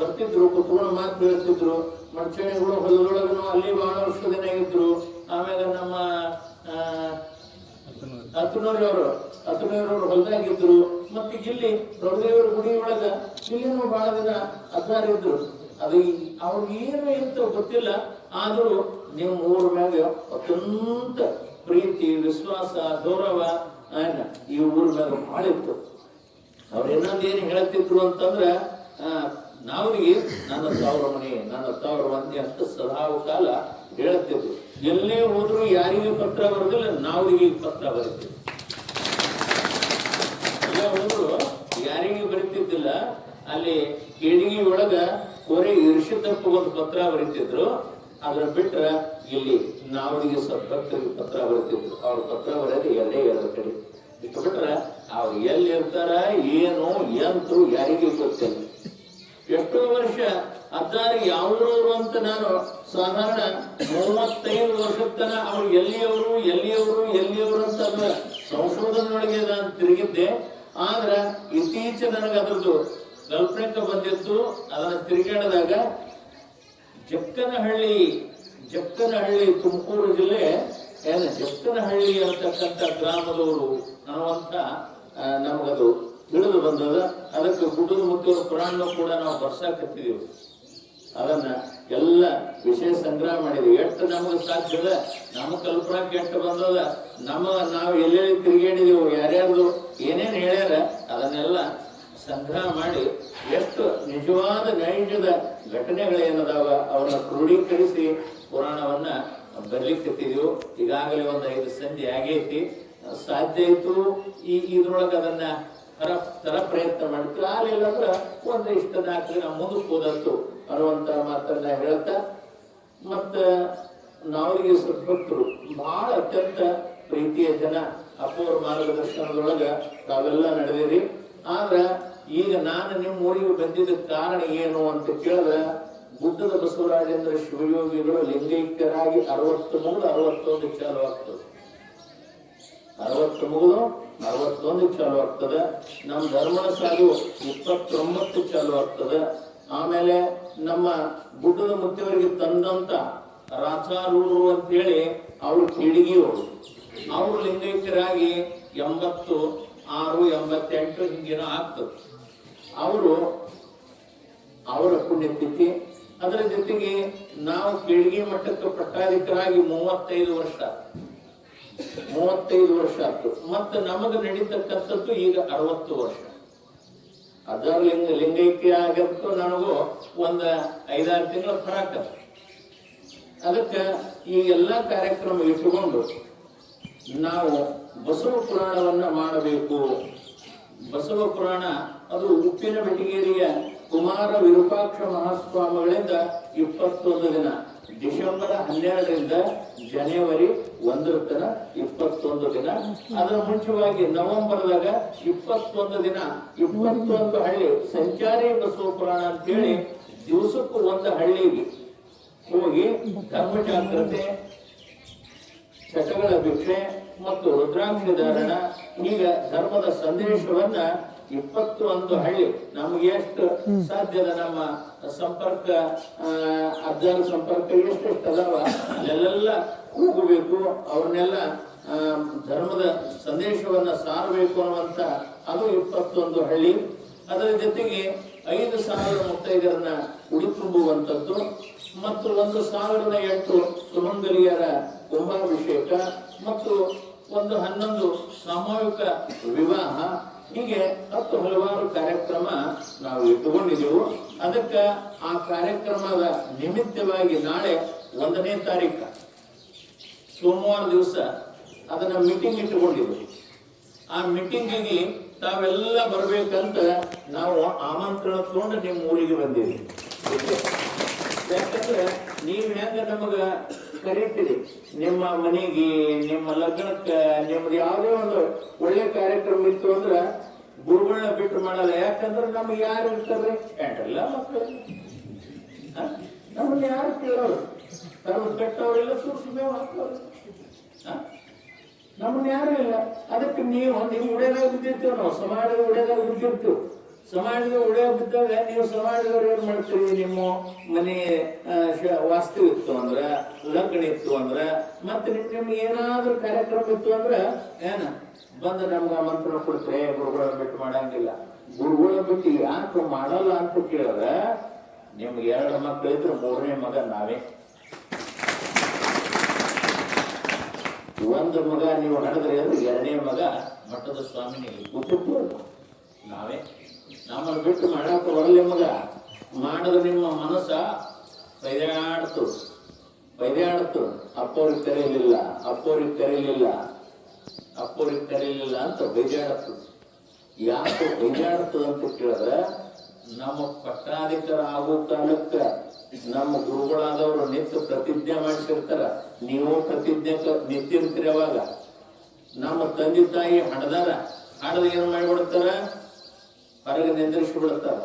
ಬರ್ತಿದ್ರು, ಕುತ್ಕೊಂಡು ಮಾತು ಹೇಳ್ತಿದ್ರು ಮನುಷ್ಯಗಳು ಹೊಲದೊಳಗೂ ಅಲ್ಲಿ ಬಹಳ ದಿನ ಇದ್ರು. ಆಮೇಲೆ ನಮ್ಮ ಹತ್ತನೂರವರು ಹತ್ತನೂರವರು ಹೊಲದಾಗಿದ್ರು. ಮತ್ತೆ ಇಲ್ಲಿ ದೊಡ್ಡದೇವರ ಗುಡಿ ಒಳಗ ಇಲ್ಲಿನೂ ಬಹಳ ದಿನ ಹದಿನಾರು ಇದ್ರು ಅದು ಅವ್ರಿಗೆ ಏನು ಅಂತ ಗೊತ್ತಿಲ್ಲ. ಆದ್ರೂ ನಿಮ್ಮ ಊರ ಮ್ಯಾಗ ಅತ್ಯಂತ ಪ್ರೀತಿ, ವಿಶ್ವಾಸ, ಗೌರವ ಏನ ಈ ಊರ ಮ್ಯಾಗ ಭಾಳ ಇತ್ತು ಅವ್ರು ಇನ್ನೊಂದೇನು ಹೇಳ್ತಿದ್ರು ಅಂತಂದ್ರ ನಾವ್ರಿಗೆ ನನ್ನ ತವರ ಮನೆ, ನನ್ನ ತವರ ಮನೆ ಅಂತ ಸದಾ ಕಾಲ ಹೇಳುತ್ತಿದ್ರು ಎಲ್ಲೇ ಹೋದ್ರು ಯಾರಿಗೂ ಪತ್ರ ಬರೋದಿಲ್ಲ, ನಾವ್ರಿಗೆ ಪತ್ರ ಬರೀತಿದ್ರು ಎಲ್ಲ ಹೋದ್ರು ಯಾರಿಗೂ ಬರೀತಿದ್ದಿಲ್ಲ ಅಲ್ಲಿ ಕೇಡಿಗೆ ಒಳಗ ಕೊರೆ ಇರಿಸಿದಪ್ಪ ಒಂದು ಪತ್ರ ಬರೀತಿದ್ರು. ಅದ್ರ ಬಿಟ್ರ ಇಲ್ಲಿ ನಾವರಿಗೆ ಭಕ್ತರಿಗೆ ಪತ್ರ ಬರ್ತಿದ್ರು ಅವ್ರ ಪತ್ರ ಬರೆಯೋದು ಎಲ್ಲೇ ಎರಡು ಕಡೆ. ಬಿಟ್ಟು ಬಿಟ್ರ ಅವ್ರು ಎಲ್ಲಿ ಇರ್ತಾರ ಏನು, ಎಂತರು ಯಾರಿಗೂ ಗೊತ್ತಿಲ್ಲ ಎಷ್ಟೋ ವರ್ಷ ಅದ್ದಾರೆ ಯಾವ್ರವ್ರು ಅಂತ ನಾನು ಸಾಧಾರಣ ಮೂವತ್ತೈದು ವರ್ಷದ ತನ ಅವ್ರು ಎಲ್ಲಿಯವರು ಎಲ್ಲಿಯವರು ಎಲ್ಲಿಯವರು ಅಂತ ಅದನ್ನ ಸಂಶೋಧನೆಯೊಳಗೆ ನಾನು ತಿರುಗಿದ್ದೆ. ಆದ್ರೆ ಇತ್ತೀಚೆ ನನಗೆ ಅದ್ರದ್ದು ಕಲ್ಪನೆಗೆ ಬಂದಿತ್ತು. ಅದನ್ನ ತಿರುಗಾಡಿದಾಗ ಜಕ್ಕನಹಳ್ಳಿ ಜಕ್ಕನಹಳ್ಳಿ ತುಮಕೂರು ಜಿಲ್ಲೆ, ಏನು ಜಕ್ಕನಹಳ್ಳಿ ಅಂತಕ್ಕಂಥ ಗ್ರಾಮದವರು ಅನ್ನುವಂಥ ನಮಗದು ತಿಳಿದು ಬಂದದ. ಅದಕ್ಕೆ ಗುಡ್ಡದ ಮುಖ್ಯವ್ರ ಪುರಾಣ ಕೂಡ ನಾವು ಬರ್ಸಾಕತ್ತಿದೀವಿ. ಅದನ್ನ ಎಲ್ಲ ವಿಷಯ ಸಂಗ್ರಹ ಮಾಡಿದ್ವಿ. ಎಷ್ಟು ನಮಗೆ ಸಾಧ್ಯದ ನಮ್ಮ ಕಲ್ಪನಾ ಕೆಟ್ಟ ಬಂದದ. ನಮ್ಮ ನಾವು ಎಲ್ಲೆಲ್ಲಿ ತಿರುಗಾಡಿದೀವಿ ಯಾರ್ಯಾರ್ದು ಏನೇನು ಹೇಳ್ಯಾರ, ಅದನ್ನೆಲ್ಲ ಸಂಗ್ರಹ ಮಾಡಿ ಎಷ್ಟು ನಿಜವಾದ ನೈಜದ ಘಟನೆಗಳೇನದಾವ ಅವನ್ನ ಕ್ರೋಢೀಕರಿಸಿ ಪುರಾಣವನ್ನ ಬರ್ಲಿಕ್ಕತ್ತಿದೀವಿ ಈಗಾಗಲೇ ಒಂದು ಐದು ಸಂಧಿ ಆಗೈತಿ. ಸಾಧ್ಯ ಇತ್ತು ಈ ಇದ್ರೊಳಗೆ ಅದನ್ನ ತರ ತರ ಪ್ರಯತ್ನ ಮಾಡ್ತೀವಿ ಆಗಲಿಲ್ಲ ಅಂದ್ರೆ ಒಂದು ಇಷ್ಟ ನಾಲ್ಕು ದಿನ ಮುಂದಕ್ಕೆ ಅನ್ನುವಂತ ಮಾತನ್ನ ಹೇಳ್ತಾ, ಮತ್ತ ನಾವರಿಗೆ ಸದ್ಭಕ್ತರು ಬಹಳ ಅತ್ಯಂತ ಪ್ರೀತಿಯ ಜನ ಅಪೂರ್ವ ಮಾರ್ಗದರ್ಶನದೊಳಗ ತಾವೆಲ್ಲ ನಡೆದಿರಿ. ಆದ್ರ ಈಗ ನಾನು ನಿಮ್ಮ ಊರಿಗೆ ಬಂದಿದ್ದ ಕಾರಣ ಏನು ಅಂತ ಕೇಳಿದ್ರೆ ಗುಡ್ಡದ ಬಸವರಾಜೇಂದ್ರ ಶಿವಯೋಗಿಗಳು ಲಿಂಗೈಕ್ಯರಾಗಿ ಅರವತ್ತು ಮುಗಿದು ಅರವತ್ತೊಂದು ಚಾಲು ಆಗ್ತದೆ. ಅರವತ್ತು ಮುಗಿದು ಅರವತ್ತೊಂದು ಚಾಲು ಆಗ್ತದೆ. ನಮ್ಮ ಧರ್ಮದ ಸಾಲು ಇಪ್ಪತ್ತೊಂಬತ್ತು ಚಾಲು ಆಗ್ತದೆ. ಆಮೇಲೆ ನಮ್ಮ ಗುಡ್ಡದ ಮುಖ್ಯವರಿಗೆ ತಂದಂತ ರಾಥಾರೂರು ಅಂತ ಹೇಳಿ ಅವರು ಕಿಡಿಗಿಯವರು ಅವರು ಲಿಂಗೈಕ್ಯರಾಗಿ ಎಂಬತ್ತು ಆರು ಎಂಬತ್ತೆಂಟು ಹಿಂಗೇನೋ ಆಗ್ತದೆ ಅವರು ಅವರ ಪುಣ್ಯತಿಥಿ ಅದರ ಜೊತೆಗೆ ನಾವು ಪೀಳಿಗೆ ಮಟ್ಟಕ್ಕೆ ಪಟ್ಟಾಧಿಕರಾಗಿ ಮೂವತ್ತೈದು ವರ್ಷ. ಮೂವತ್ತೈದು ವರ್ಷ ಆಯ್ತು. ಮತ್ತೆ ನಮಗೆ ನಡೀತಕ್ಕಂಥದ್ದು ಈಗ ಅರವತ್ತು ವರ್ಷ. ಅದರ ಲಿಂಗ, ಲಿಂಗೈಕ್ಯ ಆಗಂತೂ ನನಗೂ ಒಂದ ಐದಾರು ತಿಂಗಳ ಫರಾಕ ಅದಕ್ಕೆ ಈ ಎಲ್ಲ ಕಾರ್ಯಕ್ರಮ ಇಟ್ಟುಕೊಂಡು ನಾವು ಬಸವ ಪುರಾಣವನ್ನ ಮಾಡಬೇಕು. ಬಸವ ಪುರಾಣ ಅದು ಉಪ್ಪಿನ ಬೆಟಗೇರಿಯ ಕುಮಾರ ವಿರೂಪಾಕ್ಷ ಮಹಾಸ್ವಾಮಿಗಳಿಂದ ಇಪ್ಪತ್ತೊಂದು ದಿನ, ಡಿಸೆಂಬರ್ ಹನ್ನೆರಡರಿಂದ ಜನವರಿ ಒಂದರ ತನ ಇಪ್ಪತ್ತೊಂದು ದಿನ. ಅದರ ಮುಂಚೆವಾಗಿ ನವೆಂಬರ್ದಾಗ ಇಪ್ಪತ್ತೊಂದು ದಿನ, ಇಪ್ಪತ್ತೊಂದು ಹಳ್ಳಿ, ಸಂಚಾರಿ ಬಸವ ಪುರಾಣ ಅಂತೇಳಿ ದಿವಸಕ್ಕೂ ಒಂದು ಹಳ್ಳಿಗೆ ಹೋಗಿ ಧರ್ಮ ಜಾಗ್ರತೆ ಚಟಗಳ ಭಿಕ್ಷೆ ಮತ್ತು ರುದ್ರಾಕ್ಷಧಾರಣ, ಈಗ ಧರ್ಮದ ಸಂದೇಶವನ್ನ ಇಪ್ಪತ್ತು ಒಂದು ಹಳ್ಳಿ ನಮ್ಗೆ ಎಷ್ಟು ಸಾಧ್ಯದ ನಮ್ಮ ಸಂಪರ್ಕ ಅಜ್ಜನ ಸಂಪರ್ಕ ಎಷ್ಟೆಷ್ಟು ಅದಾವ, ಅಲ್ಲೆಲ್ಲ ಕೂಗಬೇಕು, ಅವ್ರನ್ನೆಲ್ಲ ಧರ್ಮದ ಸಂದೇಶವನ್ನ ಸಾರಬೇಕು ಅನ್ನುವಂತ ಅದು ಇಪ್ಪತ್ತೊಂದು ಹಳ್ಳಿ. ಅದರ ಜೊತೆಗೆ ಐದು ಸಾವಿರ ಮುತ್ತೈದರನ್ನ ಉಡಿ ತುಂಬುವಂಥದ್ದು, ಮತ್ತು ಒಂದು ಸಾವಿರದ ಎಂಟು ಸುಮಂಗಲಿಯರ ಕುಂಭಾಭಿಷೇಕ ಮತ್ತು ಒಂದು ಹನ್ನೊಂದು ಸಾಮೂಹಿಕ ವಿವಾಹ, ಹೀಗೆ ಹತ್ತು ಹಲವಾರು ಕಾರ್ಯಕ್ರಮ ನಾವು ಇಟ್ಟುಕೊಂಡಿದ್ದೆವು ಅದಕ್ಕೆ ಆ ಕಾರ್ಯಕ್ರಮದ ನಿಮಿತ್ತವಾಗಿ ನಾಳೆ ಒಂದನೇ ತಾರೀಕು ಸೋಮವಾರ ದಿವಸ ಅದನ್ನ ಮೀಟಿಂಗ್ ಇಟ್ಟುಕೊಂಡಿದ್ವಿ. ಆ ಮೀಟಿಂಗಿಗೆ ತಾವೆಲ್ಲ ಬರ್ಬೇಕಂತ ನಾವು ಆಮಂತ್ರಣ ತಗೊಂಡು ನಿಮ್ಮ ಊರಿಗೆ ಬಂದೀವಿ ಯಾಕಂದ್ರೆ ನೀವು ಹೆಂಗ ನಮಗ ಕರೀತೀರಿ ನಿಮ್ಮ ಮನೆಗೆ, ನಿಮ್ಮ ಲಗ್ನಕ್ಕ ನಿಮ್ದು ಯಾವುದೇ ಒಂದು ಒಳ್ಳೆ ಕಾರ್ಯಕ್ರಮ ಇತ್ತು ಅಂದ್ರೆ ಗುರುಗಳನ್ನ ಬಿಟ್ಟು ಮಾಡಲ್ಲ. ಯಾಕಂದ್ರೆ ನಮ್ಗೆ ಯಾರು ಇರ್ತಾರೆ? ಎಲ್ಲ ಮಕ್ಕಳು? ನಮ್ಮನ್ನ ಯಾರು ಕೇಳೋರು? ತಮ್ಮ ಕೆಟ್ಟವರೆಲ್ಲ ಸೂಕ್ಷ್ಮ ಹಾಕೋರು? ನಮ್ಮನ್ನ ಯಾರು ಇಲ್ಲ. ಅದಕ್ಕೆ ನೀವು ನೀವು ಉಡೇದಾಗ ಬಿದ್ದಿರ್ತೀವಿ ನಾವು ಸಮಾಜದ ಉಡೇದಾಗ ಬಿದ್ದಿರ್ತೀವಿ ಸಮಾಜದ ಉಳಿಯೋ ಬಿದ್ದಾಗ ನೀವು ಸಮಾಜದವ್ರು ಏನ್ ಮಾಡ್ತೀರಿ? ನಿಮ್ಮ ಮನೆ ವಾಸ್ತು ಇತ್ತು ಅಂದ್ರ, ಲಗ್ನ ಇತ್ತು ಅಂದ್ರ, ಮತ್ತೆ ನಿಮ್, ನಿಮ್ಗೆ ಏನಾದ್ರೂ ಕಾರ್ಯಕ್ರಮ ಇತ್ತು ಅಂದ್ರ, ಏನ? ಬಂದ ನಮ್ಗ ಮಂತ್ರ ಕೊಡ್ತೇ ಗುರುಗಳ ಬಿಟ್ಟು ಮಾಡಂಗಿಲ್ಲ. ಗುರುಗಳ ಬಿಟ್ಟು ಯಾಕೆ ಮಾಡಲ್ಲ ಅಂತ ಕೇಳಿದ್ರೆ, ನಿಮ್ಗೆ ಎರಡು ಮಕ್ಕಳು ಇದ್ರೆ ಮೂರನೇ ಮಗ ನಾವೇ. ಒಂದು ಮಗ ನೀವು ನಡೆದ್ರೆ ಎರಡನೇ ಮಗ ಮಠದ ಸ್ವಾಮಿನಿ ಕೂತಿತ್ತು ನಾವೇ. ನಮ್ಮನ್ನು ಬಿಟ್ಟು ಮಾಡಕ್ಕೆ ಬರಲಿ ಮಗ. ಮಾಡಿದ್ರೆ ನಿಮ್ಮ ಮನಸ್ಸ ಬೈದಾಡ್ತು. ಬೈದಾಡ್ತು. ಅಪ್ಪವ್ರಿಗೆ ಕರೀಲಿಲ್ಲ ಅಪ್ಪೋರಿಗೆ ಕರೀಲಿಲ್ಲ ಅಪ್ಪವ್ರಿಗೆ ಕರೀಲಿಲ್ಲ ಅಂತ ಬೈದಾಡತ್ತು ಯಾಕೆ ಬೈದಾಡ್ತು ಅಂತ ಕೇಳಿದ್ರೆ, ನಮ್ಮ ಪಟ್ಟಾಧಿಕಾರ ಆಗೋ ಕಾಲಕ್ಕ ನಮ್ಮ ಗುರುಗಳಾದವರು ನಿಂತು ಪ್ರತಿಜ್ಞೆ ಮಾಡಿಸಿರ್ತಾರ. ನೀವು ಪ್ರತಿಜ್ಞೆ ನಿಂತಿರ್ತೀರಿ ಅವಾಗ. ನಮ್ಮ ತಂದೆ ತಾಯಿ ಹಣದಾರ. ಹಣದ ಏನು ಮಾಡಿಬಿಡ್ತಾರ ಹೊರಗೆ ನಿಂದ್ರಿಸಿ ಬಿಡ್ತಾರ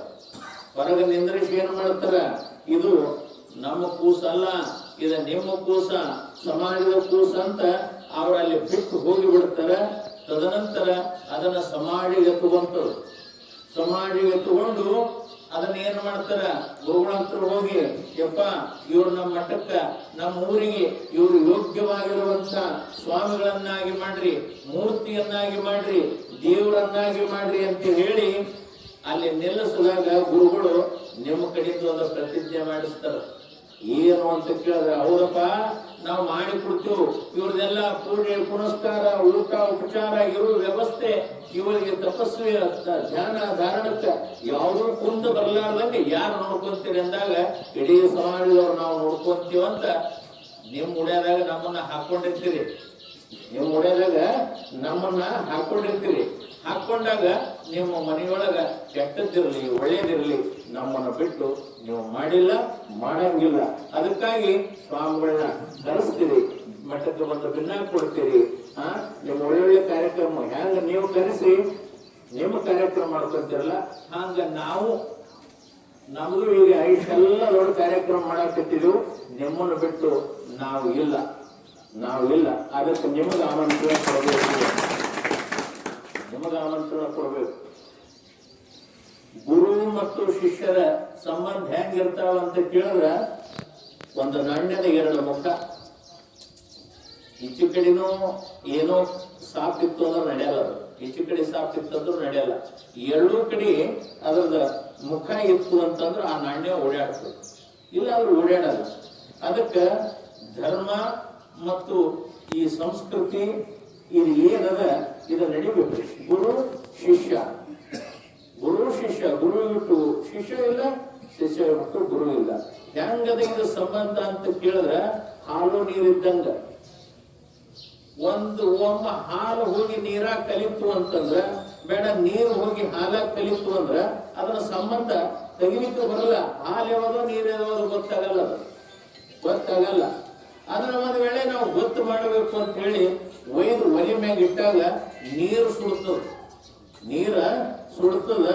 ಹೊರಗೆ ನಿಂದ್ರಿಸಿ ಏನ್ ಮಾಡ್ತಾರ? ಇದು ನಮ್ಮ ಕೂಸ ಅಲ್ಲ ಇದು ನಿಮ್ಮ ಕೂಸ, ಸಮಾಜದ ಕೂಸ ಅಂತ ಅವ್ರು ಅಲ್ಲಿ ಬಿಟ್ಟು ಹೋಗಿ ಬಿಡ್ತಾರ ತದನಂತರ ಅದನ್ನ ಸಮಾಜಿಗೆ ತಗೊಂತರು ಸಮಾಜಿಗೆ ತಗೊಂಡು ಅದನ್ನ ಏನ್ ಮಾಡ್ತಾರ? ಗುರುಗಳ ಹೋಗಿ, ಯಪ್ಪ, ಇವ್ರು ನಮ್ಮ ಮಠಕ್ಕ, ನಮ್ಮ ಊರಿಗೆ ಇವ್ರು ಯೋಗ್ಯವಾಗಿರುವಂತ ಸ್ವಾಮಿಗಳನ್ನಾಗಿ ಮಾಡ್ರಿ, ಮೂರ್ತಿಯನ್ನಾಗಿ ಮಾಡ್ರಿ, ದೇವರನ್ನಾಗಿ ಮಾಡ್ರಿ ಅಂತ ಹೇಳಿ ಅಲ್ಲಿ ನಿಲ್ಲಿಸಿದಾಗ ಗುರುಗಳು ನಿಮ್ಮ ಕಡೆಯಿಂದ ಒಂದು ಪ್ರತಿಜ್ಞೆ ಮಾಡಿಸ್ತಾರ. ಏನು ಅಂತ ಕೇಳಿದ್ರೆ, ಹೌದಪ್ಪ, ನಾವು ಮಾಡಿ ಕೊಡ್ತೀವಿ. ಇವ್ರದೆಲ್ಲ ಪೂಜೆ ಪುನಸ್ಕಾರ, ಊಟ, ಉಪಚಾರ, ಇರೋ ವ್ಯವಸ್ಥೆ ಇವರಿಗೆ ತಪಸ್ವಿ ಧ್ಯಾನ ಧಾರಣಕ್ಕ ಯಾವುದೂ ಕುಂದು ಬರಲಾರ್ದಂಗೆ ಯಾರು ನೋಡ್ಕೊಂತೀರಿ ಅಂದಾಗ, ಇಡೀ ಸಮಾಜದವ್ರು ನಾವು ನೋಡ್ಕೊಂತೀವಂತ ಅಂತ ನಿಮ್ ಉಡ್ಯಾದಾಗ ನಮ್ಮನ್ನ ಹಾಕೊಂಡಿರ್ತೀರಿ. ನೀವು ಹೊಡೆದಾಗ ನಮ್ಮನ್ನ ಹಾಕೊಂಡಿರ್ತೀರಿ. ಹಾಕೊಂಡಾಗ ನಿಮ್ಮ ಮನೆಯೊಳಗ ಕೆಟ್ಟದ್ದಿರಲಿ ಒಳ್ಳೇದಿರಲಿ ನಮ್ಮನ್ನ ಬಿಟ್ಟು ನೀವು ಮಾಡಿಲ್ಲ, ಮಾಡಂಗಿಲ್ಲ. ಅದಕ್ಕಾಗಿ ಸ್ವಾಮಿಗಳನ್ನ ಕರೆಸ್ತೀರಿ. ಮಠಕ್ಕೆ ಬಂದು ಭಿನ್ನ ಕೊಡ್ತೀರಿ. ಆ, ನಿಮ್ಮ ಒಳ್ಳೊಳ್ಳೆ ಕಾರ್ಯಕ್ರಮ ಹೆಂಗ ನೀವು ಕರೆಸಿ, ನಿಮ್ಮ ಕಾರ್ಯಕ್ರಮ ಮಾಡ್ಕೊಂತೀರಲ್ಲ, ಹಂಗ ನಾವು ನಮಗೂ ಈಗ ಇಷ್ಟೆಲ್ಲ ದೊಡ್ಡ ಕಾರ್ಯಕ್ರಮ ಮಾಡಾಕತ್ತಿದ್ವು. ನಿಮ್ಮನ್ನು ಬಿಟ್ಟು ನಾವು ಇಲ್ಲ. ನಾವು ಇಲ್ಲ. ಅದಕ್ಕೆ ನಿಮಗೆ ಆಮಂತ್ರಣ ಕೊಡಬೇಕು. ನಿಮಗೆ ಆಮಂತ್ರಣ ಕೊಡಬೇಕು. ಗುರು ಮತ್ತು ಶಿಷ್ಯರ ಸಂಬಂಧ ಹೆಂಗಿರ್ತಾವ ಅಂತ ಕೇಳಿದ್ರ ಒಂದು ನಣ್ಣನ ಎರಡು ಮುಖ. ಈಚು ಕಡೆನೂ ಏನೋ ಸಾಕಿತ್ತು ಅಂದ್ರೆ ನಡೆಯಲ್ಲ ಅದು. ಈಚು ಕಡೆ ಸಾಕಿತ್ತು ಅಂದ್ರೆ ನಡೆಯಲ್ಲ. ಎರಡೂ ಕಡೆ ಅದ್ರದ ಮುಖ ಇತ್ತು ಅಂತಂದ್ರೆ ಆ ನಾಣ್ಯ ಓಡಾಡ್ತದೆ. ಇಲ್ಲ ಅವ್ರು ಓಡಾಡಲ್ಲ. ಅದಕ್ಕೆ ಧರ್ಮ ಮತ್ತು ಈ ಸಂಸ್ಕೃತಿ ಇದು ಏನದ? ಇದು ನಡಿಬೇಕು. ಗುರು, ಶಿಷ್ಯ. ಗುರು ಶಿಷ್ಯ. ಗುರು ಇಟ್ಟು ಶಿಷ್ಯ ಇಲ್ಲ, ಶಿಷ್ಯ ಬಿಟ್ಟು ಗುರು ಇಲ್ಲ. ಹೆಂಗದ ಇದು ಸಂಬಂಧ ಅಂತ ಕೇಳಿದ್ರೆ ಹಾಲು ನೀರಿದ್ದಂಗ ಒಂದು ಒಮ್ಮ ಹಾಲು ಹೋಗಿ ನೀರಾಗ ಕಲಿತು ಅಂತಂದ್ರ, ಬೇಡ, ನೀರು ಹೋಗಿ ಹಾಲಾಗ ಕಲಿತು ಅಂದ್ರ ಅದರ ಸಂಬಂಧ ತೆಗಿಲಿಕ್ಕೆ ಬರಲ್ಲ. ಹಾಲು ಯಾವಾಗ ನೀರು ಯಾವಾಗ ಗೊತ್ತಾಗಲ್ಲ ಗೊತ್ತಾಗಲ್ಲ. ಅದನ್ನ ಒಂದು ವೇಳೆ ನಾವು ಗೊತ್ತು ಮಾಡಬೇಕು ಅಂತ ಹೇಳಿ ಒಯ್ದು ಒಲೆ ಮ್ಯಾಗ ಇಟ್ಟಾಗ ನೀರು ಸುಡ್ತದ. ನೀರ ಸುಡ್ತದ,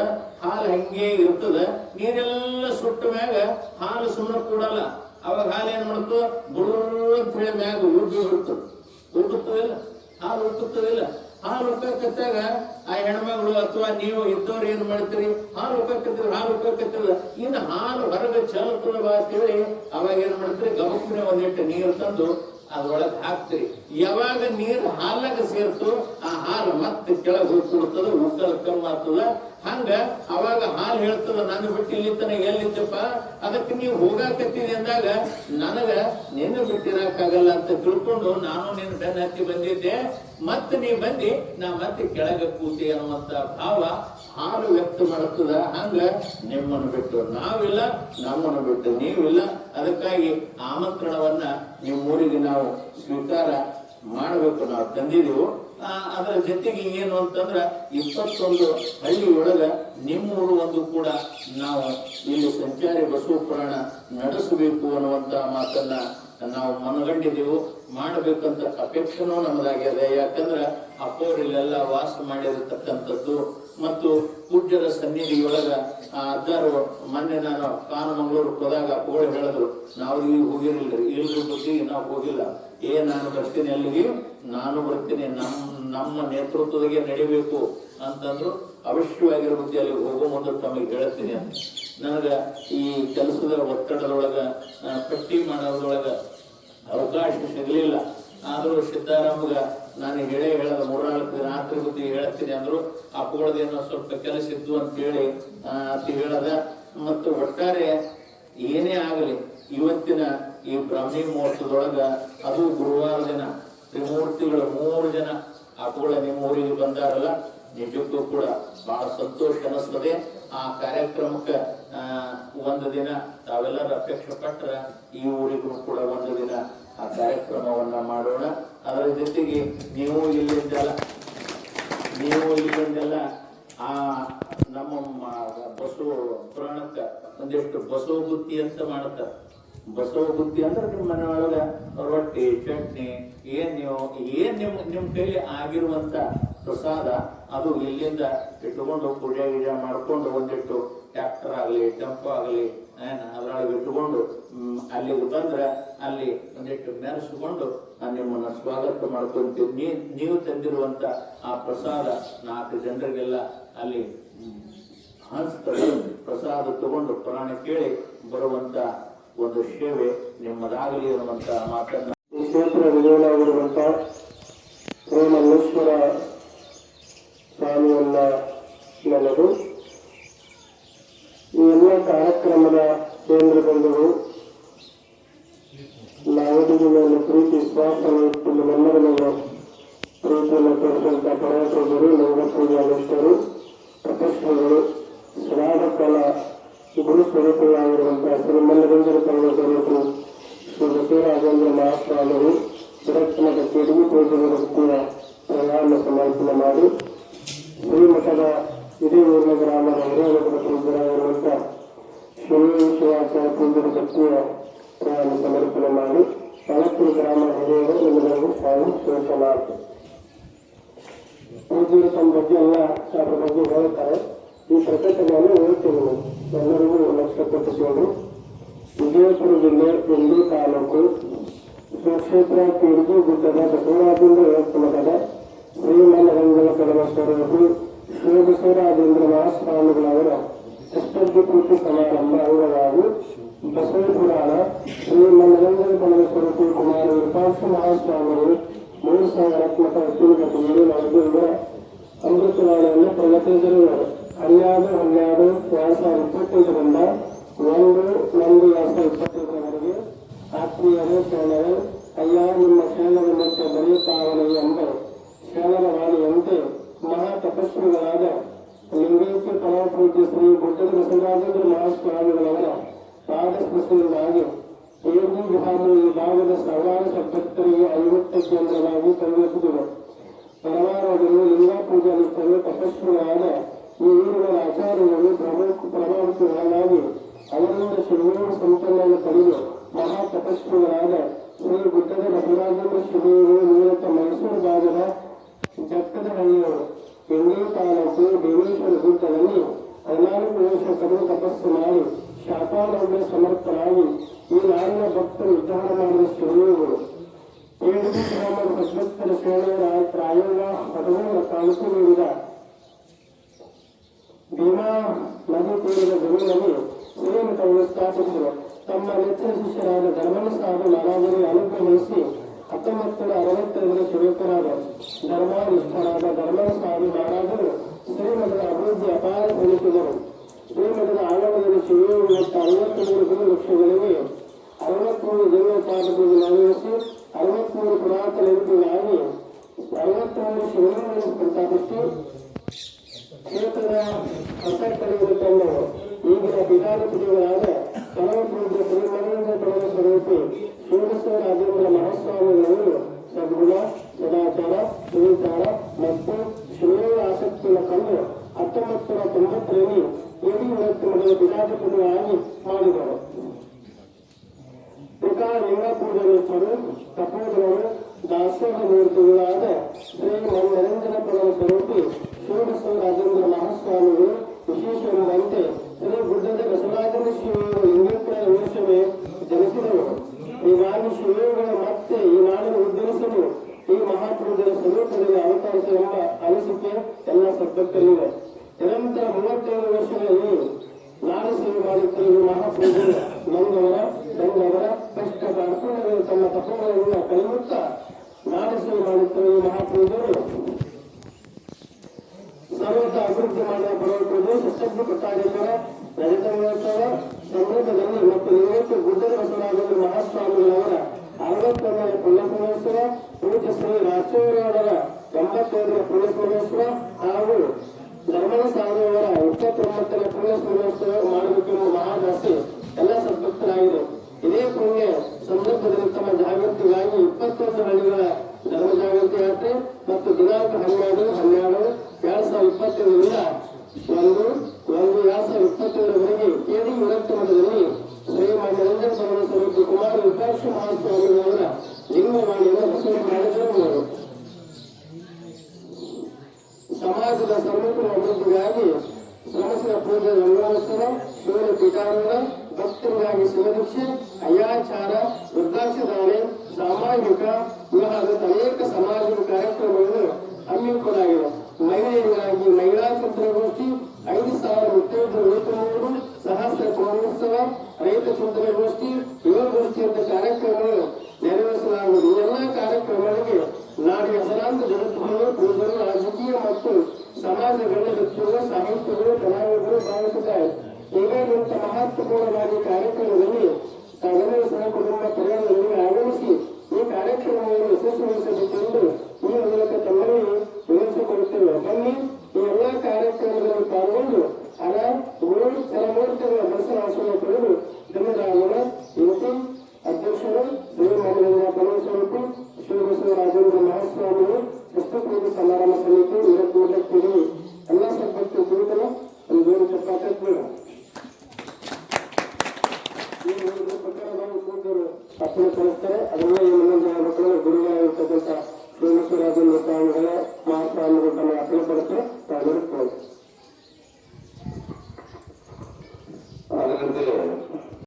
ಹಾಲು ಹಂಗೆ ಇರ್ತದ. ನೀರೆಲ್ಲ ಸುಟ್ಟ ಮ್ಯಾಗ ಹಾಲು ಸುಮ್ಮನೆ ಕೂಡಲ್ಲ. ಅವಾಗ ಹಾಲು ಏನ್ ಮಾಡ್ತು ಬುರು ಅಂತ ಹೇಳಿ ಮ್ಯಾಗ ಉಬ್ಬಿ ಹುಡ್ತದ. ಉಕ್ಕುತ್ತವಿಲ್ಲ ಹಾಲು ಹಾಲು ಕತ್ತಾಗ ಆ ಹೆಣ್ಮಗಳು ಅಥವಾ ನೀವು ಇದ್ದವ್ರು ಏನ್ ಮಾಡ್ತೀರಿ? ಹಾಲು ಆ ಹಾಲು ಕತ್ತಿಲ್ಲ ಇನ್ನು ಹಾಲು ಹೊರಗೆ ಬಾ ಅಂತೇಳಿ ಅವಾಗ ಏನ್ ಮಾಡ್ತೀರಿ? ಗಮಕನೆ ಒಂದಿಟ್ಟು ನೀರು ತಂದು ಅದ್ರೊಳಗೆ ಹಾಕ್ತಿರಿ. ಯಾವಾಗ ನೀರು ಹಾಲಾಗ ಸೇರ್ತು ಆ ಹಾಲು ಮತ್ತೆ ಕೆಳಗೆ ಹೋಗಿ ಕೊಡ್ತದ ಕಮ್ಮ ಆಗ್ತದ. ಹಂಗ ಅವಾಗ ಹಾಲು ಹೇಳ್ತದ, ನಾನು ಬಿಟ್ಟು ಇಲ್ಲಿ ತನಕ ಎಲ್ಲಿದ್ದಪ್ಪ? ಅದಕ್ಕೆ ನೀವು ಹೋಗಾಕತ್ತೀನಿ ಅಂದಾಗ ನನಗ ನಿನ್ನ ಬಿಟ್ಟಿರಕ್ಕಾಗಲ್ಲ ಅಂತ ತಿಳ್ಕೊಂಡು ನಾನು ನಿನ್ನ ಬೆನ್ನ ಹತ್ತಿ ಬಂದಿದ್ದೆ. ಮತ್ತೆ ನೀ ಬಂದಿ, ನಾ ಮತ್ತೆ ಕೆಳಗೆ ಕೂತಿ ಅನ್ನುವಂತ ಭಾವ ಹಾಲು ವ್ಯಕ್ತ ಮಾಡುತ್ತದ. ಹಂಗ ನಿಮ್ಮನ್ನು ಬಿಟ್ಟು ನಾವಿಲ್ಲ, ನಮ್ಮನ್ನು ಬಿಟ್ಟು ನೀವಿಲ್ಲ. ಅದಕ್ಕಾಗಿ ಆಮಂತ್ರಣವನ್ನ ನಿಮ್ಮ ಊರಿಗೆ ನಾವು ಸ್ವೀಕಾರ ಮಾಡಬೇಕು, ನಾವು ತಂದಿದ್ದೆವು ಅದರ ಜೊತೆಗೆ ಏನು ಅಂತಂದ್ರ, ಇಪ್ಪತ್ತೊಂದು ಹಳ್ಳಿ ಒಳಗ ನಿಮ್ಮೂರು ಒಂದು ಕೂಡ ನಾವು ಇಲ್ಲಿ ಸಂಚಾರಿ ಬಸವ ಪುರಾಣ ನಡೆಸಬೇಕು ಅನ್ನುವಂತ ಮಾತನ್ನ ನಾವು ಮನಗಂಡಿದ್ದೆವು ಮಾಡಬೇಕಂತ ಅಪೇಕ್ಷೆನೂ ನಮ್ಮದಾಗ್ಯದ ಯಾಕಂದ್ರ ಅಪ್ಪವರಿಲ್ಲೆಲ್ಲ ವಾಸ ಮಾಡಿರತಕ್ಕಂಥದ್ದು ಮತ್ತು ಪೂಜ್ಯರ ಸನ್ನಿಧಿಯೊಳಗ ಆ ಅಜ್ಜಾರು ಮೊನ್ನೆ ನಾನು ಕಾನಮಂಗ್ಳೂರು ಹೋದಾಗ ಅಪ್ಪಗಳು ಹೇಳಿದ್ರು ನಾವು ಈಗ ಹೋಗಿರಲಿಲ್ಲ ಇಲ್ಲಿ ಬುದ್ಧಿ ನಾವು ಹೋಗಿಲ್ಲ. ಏ, ನಾನು ಬರ್ತೀನಿ ಅಲ್ಲಿಗೆ, ನಾನು ಬರ್ತೀನಿ ನಮ್ಮ ನಮ್ಮ ನೇತೃತ್ವದಾಗೆ ನಡಿಬೇಕು ಅಂತಂದ್ರು ಅವಶ್ಯವಾಗಿರೋ ಬುದ್ಧಿ ಅಲ್ಲಿ ಹೋಗೋ ಮೊದಲು ತಮಗೆ ಹೇಳ್ತೀನಿ ಅಂತ. ನನಗ ಈ ಕೆಲಸದ ಒತ್ತಡದೊಳಗ ಪಟ್ಟಿ ಮಾಡೋದ್ರೊಳಗ ಅವಕಾಶ ಸಿಗಲಿಲ್ಲ. ಆದರೂ ಸಿದ್ದಾರಾಮಗ ನಾನು ಹೇಳೇ ಹೇಳದ ಮೂರ್ನಾಲ್ಕು ನಾಲ್ಕು ಬುದ್ಧಿ ಹೇಳ್ತೀನಿ ಅಂದ್ರು ಅಪ್ಪಗಳದೇನೋ ಸ್ವಲ್ಪ ಕೆಲಸ ಇದ್ದು ಅಂತ ಹೇಳಿ ಆ, ಅತಿ ಹೇಳದ. ಮತ್ತು ಒಟ್ಟಾರೆ ಏನೇ ಆಗಲಿ ಇವತ್ತಿನ ಈ ಬ್ರಾಹ್ಮಿ ಮುಹೂರ್ತದೊಳಗ ಅದು ಗುರುವಾರ ದಿನ ತ್ರಿಮೂರ್ತಿಗಳು ಮೂರು ಜನ ಅಪ್ಪಗಳ ನಿಮ್ಮ ಊರಿಗೆ ಬಂದಾರಲ್ಲ ನಿಜಕ್ಕೂ ಕೂಡ ಬಹಳ ಸಂತೋಷ ಅನಿಸ್ತದೆ ಆ ಕಾರ್ಯಕ್ರಮಕ್ಕೆ ಒಂದು ದಿನ ತಾವೆಲ್ಲರ ಅಪೇಕ್ಷೆ ಪಟ್ಟರೆ ಈ ಊರಿಗೂ ಕೂಡ ಒಂದು ದಿನ ಆ ಕಾರ್ಯಕ್ರಮವನ್ನು ಮಾಡೋಣ. ಅದರ ಜೊತೆಗೆ ನೀವು ಇಲ್ಲಿಂದೆಲ್ಲ ನೀವು ಇಲ್ಲಿಂದೆಲ್ಲ ಆ ನಮ್ಮ ಬಸವ ಪುರಾಣಕ್ಕ ಒಂದಿಷ್ಟು ಬಸವ ಬುತ್ತಿ ಅಂತ ಮಾಡುತ್ತಾರೆ ಬಸವ ಬುತ್ತಿ ಅಂದ್ರೆ ನಿಮ್ಮ ಮನೆಯೊಳಗ ರೊಟ್ಟಿ, ಚಟ್ನಿ, ಏನ್ ನೀವು, ಏನ್ ನಿಮ್ ನಿಮ್ ಕೈಲಿ ಆಗಿರುವಂತ ಪ್ರಸಾದ, ಅದು ಇಲ್ಲಿಂದ ಇಟ್ಕೊಂಡು ಪೂಜೆ ಗೀಜೆ ಮಾಡ್ಕೊಂಡು ಒಂದಿಟ್ಟು ಟ್ಯಾಕ್ಟರ್ ಆಗಲಿ ಟೆಂಪೋ ಆಗಲಿ ಅದ್ರೊಳಗೆ ಇಟ್ಟುಕೊಂಡು ಅಲ್ಲಿ ಬಂದ್ರೆ ಅಲ್ಲಿ ಒಂದಿಟ್ಟು ಮೆರೆಸಿಕೊಂಡು ನಾನು ನಿಮ್ಮನ್ನ ಸ್ವಾಗತ ಮಾಡ್ಕೊಂತೀವಿ ನೀ, ನೀವು ತಂದಿರುವಂತ ಆ ಪ್ರಸಾದ ನಾಲ್ಕು ಜನರಿಗೆಲ್ಲ ಅಲ್ಲಿ ಹಂಚ್ತಾರೆ. ಪ್ರಸಾದ ತಗೊಂಡು ಪುರಾಣ ಕೇಳಿ ಬರುವಂತ ಒಂದು ಸೇವೆ ನಿಮ್ಮದಾಗಲಿ ಅನ್ನುವಂತ ಮಾತನ್ನ ಕ್ಷೇತ್ರ ವಿಜಯನಾಗಿರುವಂತ ಶ್ರೀಮಲ್ಲೇಶ್ವರ ಸ್ವಾಮಿಯನ್ನ ಎಲ್ಲ ಕಾರ್ಯಕ್ರಮದ ಕೇಂದ್ರ ಬಂಧುಗಳು ನಾವುಡಿಗೆ ಮೇಲೆ ಪ್ರೀತಿ ವಿಶ್ವಾಸವನ್ನು ಇಟ್ಟು ನಮ್ಮೆಲ್ಲರ ಮೇಲೆ ಪ್ರೀತಿಯನ್ನು ನಮ್ಮ ಪೂಜಾ ಮಿಷ್ಟರು ತಪಸ್ವಿಗಳು ಶ್ರಾವಕಲ ಗುರು ಸ್ವರೂಪಗಳಾಗಿರುವಂತಹ ಶ್ರೀಮಲ್ಲಗಂಜರ ಪರ್ವತರು ಶ್ರೀ ಬಸವರಾಜೇಂದ್ರ ಮಹಾಸ್ವಾಮಿಗಳು ಸುರಕ್ಷಣದ ಕೆಡುಗು ತೋಟದ ವ್ಯಕ್ತಿಯ ಪ್ರಯಾಣ ಸಮರ್ಪಣೆ ಮಾಡಿ ಶ್ರೀಮಠದ ಇಡೀ ಊರಿನ ಗ್ರಾಮದ ಹಿರಿಯ ಪೂಜ್ಯರಾಗಿರುವಂತ ಶ್ರೀ ಶಿವಾಚಾರ್ಯ ಪೂಜ್ಯರ ಭಕ್ತಿಯ ಸಮರ್ಪಣೆ ಮಾಡಿ ಕಳಪುರ ಗ್ರಾಮ ಹಿರಿಯರು ಶಿವಕುಮಾರ್ ಪೂಜ್ಯರು ತಮ್ಮ ಬಗ್ಗೆ ಎಲ್ಲ ಅದ್ರ ಬಗ್ಗೆ ಈ ಪ್ರಕಟಣೆಯನ್ನು ಹೇಳ್ತೀನಿ. ಎಲ್ಲರಿಗೂ ವಿಜಯಪುರ ಜಿಲ್ಲೆ ತಾಲೂಕು ಸುಕ್ಷೇತ್ರ ಕಿರ್ಗಿ ಗುಡ್ಡದ ಬಸವರಾಜೇಂದ್ರ ದೇವಸ್ಥಾನದ ಶ್ರೀಮಲ್ಲಗಂಗಲ ಪರಮೇಶ್ವರರು ಶಿವಬಸವರಾಜೇಂದ್ರ ಮಹಾಸ್ವಾಮಿಗಳವರ ಅಷ್ಟದ್ಭುತ ಸಮಾರಂಭ ಅಂಗವಾಗಿ ಬಸವ ಪುರಾಣ ಶ್ರೀಮಲ್ಲಗಂಗಲ ಪರಮೇಶ್ವರ ಕುಮಾರ ವಿರೂಪಾಕ್ಷ ಮಹಾಸ್ವಾಮಿಗಳು ಮೂರು ಸಾವಿರಾತ್ಮಕ ಅತ್ಯುನ್ನತಿಗಳು ನಡೆದು ಇವರ ಅಮೃತವಾಣಿಯನ್ನು ಪ್ರಗತಿಸಿರುವರು ಹನ್ನೆರಡು ಹನ್ನೆರಡು ಎರಡ್ ಸಾವಿರದ ಇಪ್ಪತ್ತೈದರಿಂದ ಒಂದು ಒಂದು ಎರಡ್ ಸಾವಿರದ ಇಪ್ಪತ್ತೈದರವರೆಗೆ ಆತ್ಮೀಯರು ಶರಣರು ಅಯ್ಯ ನಿಮ್ಮ ಶರಣರ ಮುಖ್ಯ ಬರೆಯುತ್ತಾವಣೆ ಎಂಬ ಶರಣರ ವಾಣಿಯಂತೆ ಮಹಾ ತಪಸ್ವಿಗಳಾದ ಲಿಂಗೈಕ್ಯ ಪರಮಪೂಜ್ಯ ಶ್ರೀ ಗುಡ್ಡದ ಬಸವರಾಜೇಂದ್ರ ಮಹಾಸ್ವಾಮಿಗಳವರ ಪಾದ ಸ್ಪರ್ಶದಿಂದಾಗಿ ಏಳು ವಿಧಾನ ಈ ಭಾಗದ ಸಾವಿರಾರು ಭಕ್ತರಿಗೆ ಐವತ್ತು ಕೇಂದ್ರವಾಗಿ ಪರಿವರ್ತಿಸಿದೆ. ಪರಮಾರವರು ಲಿಂಗ ಅನುಷ್ಠಾನ ತಪಸ್ವಿಗಳಾದ ಈ ಊರಿನ ಆಚಾರ್ಯಗಳು ಪ್ರಮುಖ ಪ್ರಭಾವಿತಗಳಾಗಿ ಅವರಿಂದ ಶಿವನ ಸಂಪನ್ನನ್ನು ಪಡೆದು ಮಹಾ ತಪಸ್ವಿಗಳಾದ ಶ್ರೀ ಗುಡ್ಡದ ಬಸವರಾಜೇಂದ್ರ ಶಿವಗಳು ಮೂಲಕ ಮೈಸೂರು ಭಾಗದ ಜಕ್ಕದ ಹಳ್ಳಿಯವರು ಬೆಂಗಳೂರು ತಾಲೂಕು ದೇವೇಶ್ವರ ಗುಡ್ಡದಲ್ಲಿ ಹದಿನಾಲ್ಕು ತಪಸ್ಸು ಮಾಡಿ ಶಾಪಾನಂದ ಸಮರ್ಥರಾಗಿ ಈ ನಾಡಿನ ಭಕ್ತರು ಉದ್ಧಾರ ಮಾಡಿದ ಶಿವಯೋಗಿಗಳು ಏಳು ಗ್ರಾಮದ ಭಕ್ತರ ಶ್ರೇಣಿಯರ ಪ್ರಾಯೋಗ ಹದಿಮೂರು ನೀಡಿದ ಭೀಮಾ ನದಿ ತೀರದ ಜಮೀನಲ್ಲಿ ಶ್ರೀಮಠವನ್ನು ಸ್ಥಾಪಿಸಿದರು ತಮ್ಮ ನೆಚ್ಚಿನ ಶಿಷ್ಯರಾದ ಮಹಾರಾಜರಿಗೆ ಅನುಗ್ರಹಿಸಿ ನೂರ ಅರವತ್ತೈದರ ಶಿವಕರಾದ ಧರ್ಮಾಧಿಷ್ಠರಾದ ಧರ್ಮನ ಸಾಧು ಮಹಾರಾಜರು ಶ್ರೀಮಠದ ಅಭಿವೃದ್ಧಿ ಅಪಾರಗೊಳಿಸಿದರು ಶ್ರೀಮಠದ ಆವರಣದಲ್ಲಿ ಶಿವಯೋಗಿ ಮತ್ತು ಗುರುವೃಕ್ಷಗಳಿಗೆ ಗುರು ವೃಕ್ಷಗಳಿಗೆ ಅರವತ್ಮೂರು ನೆರವೇರಿಸಿ ಅರವತ್ಮೂರು ಪುರಾತನ ಲಿಪಿಗಾಗಿ ಅರವತ್ಮೂರು ಶಿವಲಿಂಗಗಳನ್ನು ಪ್ರಸ್ತಾಪಿಸಿ, ಕ್ಷೇತ್ರದ ಹೊಸಕಡೆಗಳು ತಂದು, ಈಗಿನ ಪೀಠಾಧಿಪತಿಗಳಾದ ಕಲಾಪುರದ ಶ್ರೀಮರೇಂದ್ರ ಪ್ರದೇಶ ಸಮಿತಿ ಶಿವಮೊಗ್ಗ ರಾಜೇಂದ್ರ ಮಹಾಸ್ವಾಮಿಗಳು ಸದ್ಗುಣ ಸದಾಚಾರ ಸಹಕಾರ ಮತ್ತು ಶ್ರೇಯ ಆಸಕ್ತಿಯ ಕಂಡು ಹತ್ತೊಂಬತ್ತು ನೂರ ತೊಂಬತ್ತರಲ್ಲಿ ಯಡಿಯೂರಪ್ಪ ಪೀಠಾಧಿಪತಿಗಳಾಗಿ ಮಾಡಿದರು ಪಿತಾ ಲಿಂಗಪೂಜನೀಪರು ತಪೋಧನರು ದಾಸೋಹ ಮೂರ್ತಿಗಳಾದ ಶ್ರೀ ನರೇಂದ್ರ ಪ್ರದೇಶ ಸಮಿತಿ ರಾಜೇಂದ್ರ ಮಹಾಸ್ವಾಮಿಗಳು ಹೀಗಾಗಿ ಇಪ್ಪತ್ತೊಂದು ಹಳ್ಳಿಗಳ ಸರ್ವ ಜಾಗೃತಿ ಯಾತ್ರೆ ಮತ್ತು ದಿನಾಂಕ ಹನ್ನೆರಡು ಹನ್ನೆರಡು, ಎರಡ್ ಸಾವಿರದ ಇಪ್ಪತ್ತೇಳರಿಂದ ಒಂದು ಒಂದು, ಎರಡ್ ಸಾವಿರದ ಇಪ್ಪತ್ತೇಳರವರೆಗೆ ಸಮಾಜಗಳ ವ್ಯಕ್ತಿಗಳು ಸಾಹಿತ್ಯಗಳು ಕಲಾವಿದರು ಭಾವಿಸಿದ್ದಾರೆ ಇದೇ ಮಹತ್ವಪೂರ್ಣವಾಗಿ ಕಾರ್ಯಕ್ರಮದಲ್ಲಿ ತಗನೇ ಸಹ ಕುಟುಂಬ ಆಗಮಿಸಿ ಈ ಕಾರ್ಯಕ್ರಮವನ್ನು ಯಶಸ್ವಿಗೊಳಿಸಬೇಕೆಂದು ಈ ಮೂಲಕ ತಮ್ಮಲ್ಲಿ ವಿವರಿಸಿಕೊಡುತ್ತೇವೆ ಬನ್ನಿ, ಈ ಎಲ್ಲಾ ಕಾರ್ಯಕ್ರಮದಲ್ಲಿ ಪಾಲ್ಗೊಂಡು ಹಣ ಗುರು ಚಲಮೂರ್ತಿಗಳ ದರ್ಶನಾಸನ ಪಡೆದು ಧನ್ಯರಾಮನ ಯುವತಿ ಅಧ್ಯಕ್ಷರು ಶ್ರೀ ಮಹಾರಾಜ ಪರಮಸ್ವರೂಪಿ ಶ್ರೀ ಬಸವ ರಾಜೇಂದ್ರ ಮಹಾಸ್ವಾಮಿಗಳು ಪೂಜೆ ಸಮಾರಂಭ ಸಮಿತಿ ಇವತ್ತು ಮಠಕ್ಕೆ ಎಲ್ಲ ಸಭ್ಯಕ್ಕೆ ಕುರಿತನ ಒಂದು ಮೂರು ಚಪಾತಿ ಕೂಡ ಈ ಒಂದು ಪ್ರಕರಣಗಳು ಕೂತರು ತಪ್ಪಲು ಕಳಿಸ್ತಾರೆ ಅದನ್ನೇ ಈ ಮುಂದೆ ಮಕ್ಕಳು ಗುರುವಾಗಿರ್ತಕ್ಕಂಥ ಸೋಮೇಶ್ವರಾಜನ ಸ್ವಾಮಿಗಳ ಮಹಾಸ್ವಾಮಿಗಳು ತಮ್ಮ ಅಪ್ಪಣೆ ಪಡುತ್ತೆ ತಾವೆಲ್ಲರೂ